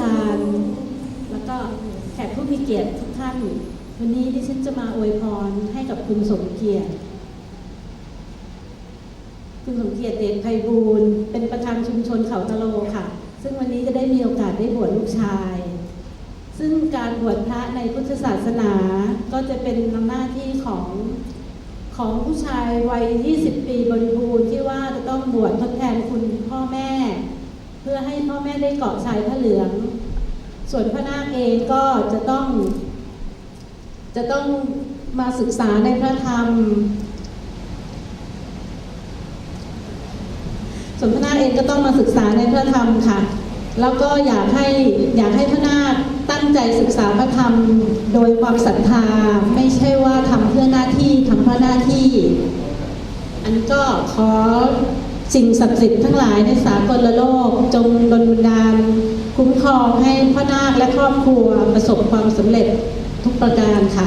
ธาน แล้วก็แขกผู้มีเกียรติทุกท่าน วันนี้ที่ฉันจะมาอวยพรให้กับคุณสมเกียรติ คุณสมเกียรติเดชไพบูลเป็นประธานชุมชนเขาตะโลค่ะ ซึ่งวันนี้จะได้มีโอกาสได้บวชลูกชาย ซึ่งการบวชพระในพุทธศาสนาก็จะเป็นหน้าที่ของของผู้ชายวัย 20 ปีบริบูรณ์ที่ว่าจะต้องบวชทดแทนคุณพ่อแม่ เพื่อให้พ่อแม่ได้เกาะชายพระเหลือง ส่วนพระนาคเองก็จะต้อง จะต้องมาศึกษาในพระธรรม ส่วนพระนาคเองก็ต้องมาศึกษาในพระธรรมค่ะ แล้วก็อยากให้อยากให้พระนาคตั้งใจศึกษาพระธรรมโดยความศรัทธา ไม่ใช่ว่าทำเพื่อหน้าที่ทำเพราะหน้าที่ อันก็ขอ สิ่งศักดิ์สิทธิ์ทั้งหลายในสากลโลก จงดลบันดาล คุ้มครองให้พ่อนาคและครอบครัวประสบความสำเร็จทุกประการค่ะ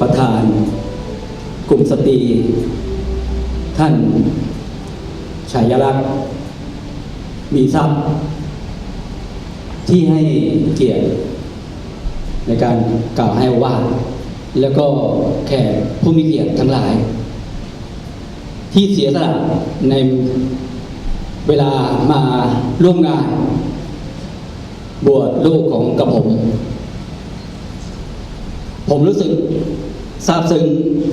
ประธานกลุ่มสตรีท่านชัยรักษ์มีทรัพย์ ที่ให้เกียรติในการกล่าวให้ว่า แล้วก็แขกผู้มีเกียรติทั้งหลาย ที่เสียสละในเวลามาร่วมงาน บวชลูกของกระผม ผมรู้สึกซาบซึ้ง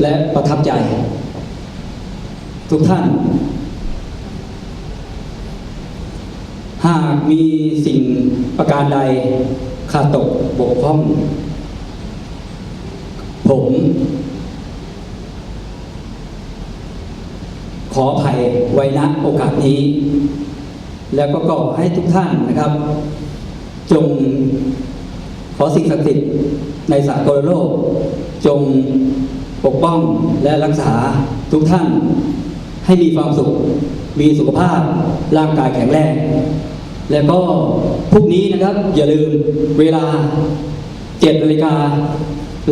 และประทับใจ ทุกท่าน หากมีสิ่งประการใดขาดตกบกพร่อง ผม ขออภัยไว้ณโอกาสนี้ แล้วก็ก็ให้ทุกท่านนะครับ จง ขอสิ่งศักดิ์สิทธิ์ในสากลโลก จงปกป้องและรักษาทุกท่าน ให้มีความสุข มีสุขภาพ ร่างกายแข็งแรง แล้วก็พรุ่งนี้นะครับ อย่าลืมเวลาเจ็ดนาฬิกา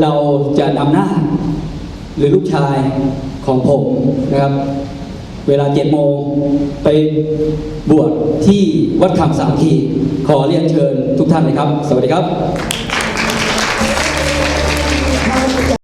เราจะนำหน้า หรือลูกชายของผมนะครับ เวลาเจ็ดโมงไปบวชที่วัดคำสามขีขอเรียนเชิญทุกท่านเลยครับ สวัสดีครับ